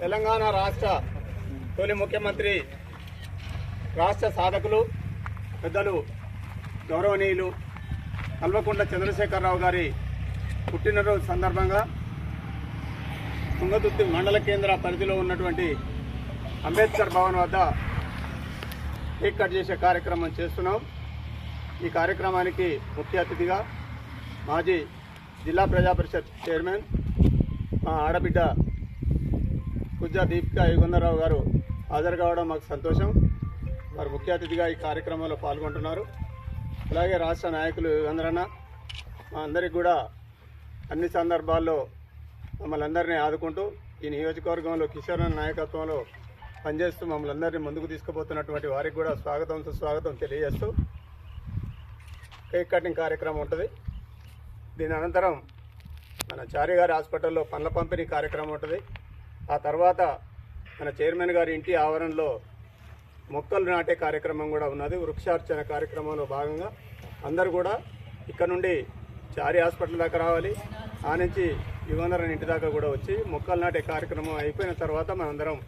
తెలంగాణ రాష్ట్ర తొలి ముఖ్యమంత్రి రాష్ట్ర సాధకులు పెద్దలు గౌరవనీయులు కల్వకుంట్ల చంద్రశేఖరరావు గారి పుట్టినరోజు సందర్భంగా తుంగతుర్తి మండల కేంద్ర పరిధిలో ఉన్నటువంటి అంబేద్కర్ భవన్ వద్ద కేక్ కట్ చేసే కార్యక్రమం చేస్తున్నాం. ఈ కార్యక్రమానికి ముఖ్య అతిథిగా మాజీ జిల్లా ప్రజా పరిషత్ చైర్మన్ మా ఆడబిడ్డ కుజ్జా దీపిక యుగంధరావు గారు హాజరు కావడం మాకు సంతోషం. వారు ముఖ్య అతిథిగా ఈ కార్యక్రమంలో పాల్గొంటున్నారు. అలాగే రాష్ట్ర నాయకులు యుగంధరన్న మా అందరికి కూడా అన్ని సందర్భాల్లో మమ్మల్ని అందరినీ ఆదుకుంటూ ఈ నియోజకవర్గంలో కిషోర్ నాయకత్వంలో పనిచేస్తూ మమ్మల్ని అందరినీ ముందుకు తీసుకుపోతున్నటువంటి వారికి కూడా స్వాగతం సుస్వాగతం తెలియజేస్తూ కేక్ కటింగ్ కార్యక్రమం ఉంటుంది. దీని అనంతరం మన చారి గారి హాస్పిటల్లో పండ్ల పంపిణీ కార్యక్రమం ఉంటుంది. ఆ తర్వాత మన చైర్మన్ గారి ఇంటి ఆవరణలో మొక్కలు నాటే కార్యక్రమం కూడా ఉన్నది వృక్షార్చన కార్యక్రమంలో భాగంగా అందరూ కూడా ఇక్కడ నుండి చారి హాస్పిటల్ దాకా రావాలి. ఆ నుంచి యుగంధరన్ ఇంటి దాకా కూడా వచ్చి మొక్కలు నాటే కార్యక్రమం అయిపోయిన తర్వాత మనందరం